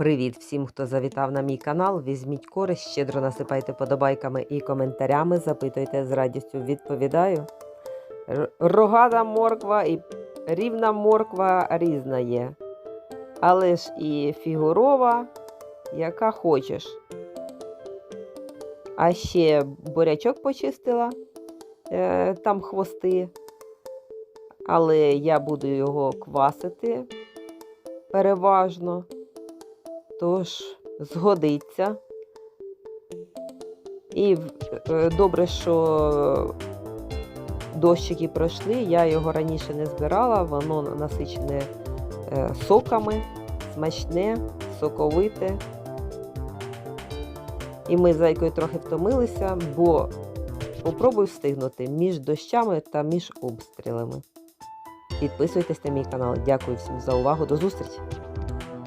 Привіт всім, хто завітав на мій канал. Візьміть користь, щедро насипайте подобайками і коментарями. Запитуйте з радістю, відповідаю. Рогата морква і рівна морква різна є. Але ж і фігурова, яка хочеш. А ще бурячок почистила, е, там хвости. Але я буду його квасити переважно. Тож згодиться. І е, добре, що дощики пройшли. Я його раніше не збирала, воно насичене е, соками, смачне, соковите. І ми з зайкою трохи втомилися, бо попробуй встигнути між дощами та між обстрілами. Підписуйтесь на мій канал. Дякую всім за увагу. До зустрічі!